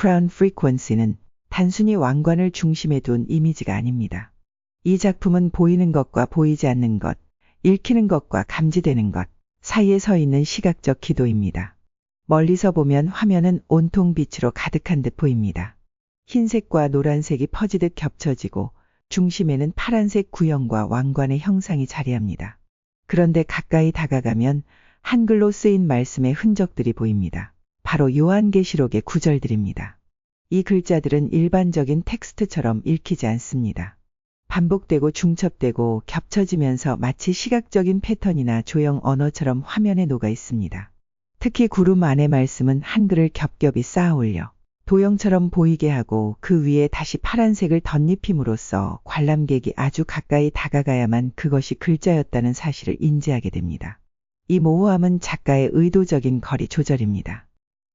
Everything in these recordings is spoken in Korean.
Crown Frequency는 단순히 왕관을 중심에 둔 이미지가 아닙니다. 이 작품은 보이는 것과 보이지 않는 것, 읽히는 것과 감지되는 것 사이에 서 있는 시각적 기도입니다. 멀리서 보면 화면은 온통 빛으로 가득한 듯 보입니다. 흰색과 노란색이 퍼지듯 겹쳐지고 중심에는 파란색 구형과 왕관의 형상이 자리합니다. 그런데 가까이 다가가면 한글로 쓰인 말씀의 흔적들이 보입니다. 바로 요한계시록의 구절들입니다. 이 글자들은 일반적인 텍스트처럼 읽히지 않습니다. 반복되고 중첩되고 겹쳐지면서 마치 시각적인 패턴이나 조형 언어처럼 화면에 녹아 있습니다. 특히 구름 안의 말씀은 한글을 겹겹이 쌓아 올려 도형처럼 보이게 하고 그 위에 다시 파란색을 덧입힘으로써 관람객이 아주 가까이 다가가야만 그것이 글자였다는 사실을 인지하게 됩니다. 이 모호함은 작가의 의도적인 거리 조절입니다.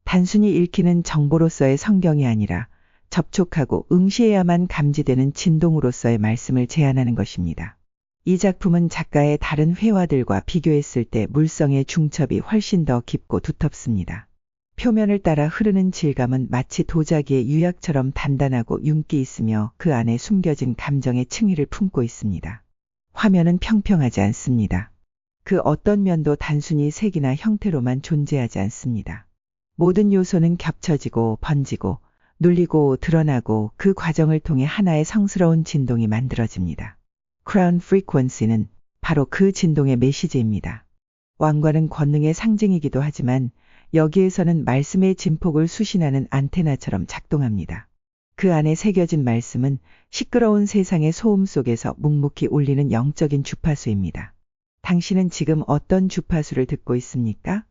단순히 읽히는 정보로서의 성경이 아니라 접촉하고 응시해야만 감지되는 진동으로서의 말씀을 제안하는 것입니다. 이 작품은 작가의 다른 회화들과 비교했을 때 물성의 중첩이 훨씬 더 깊고 두텁습니다. 표면을 따라 흐르는 질감은 마치 도자기의 유약처럼 단단하고 윤기 있으며 그 안에 숨겨진 감정의 층위를 품고 있습니다. 화면은 평평하지 않습니다. 그 어떤 면도 단순히 색이나 형태로만 존재하지 않습니다. 모든 요소는 겹쳐지고 번지고 눌리고 드러나고 그 과정을 통해 하나의 성스러운 진동이 만들어집니다. Crown Frequency는 바로 그 진동의 메시지입니다. 왕관은 권능의 상징이기도 하지만 여기에서는 말씀의 진폭을 수신하는 안테나처럼 작동합니다. 그 안에 새겨진 말씀은 시끄러운 세상의 소음 속에서 묵묵히 울리는 영적인 주파수입니다. 당신은 지금 어떤 주파수를 듣고 있습니까?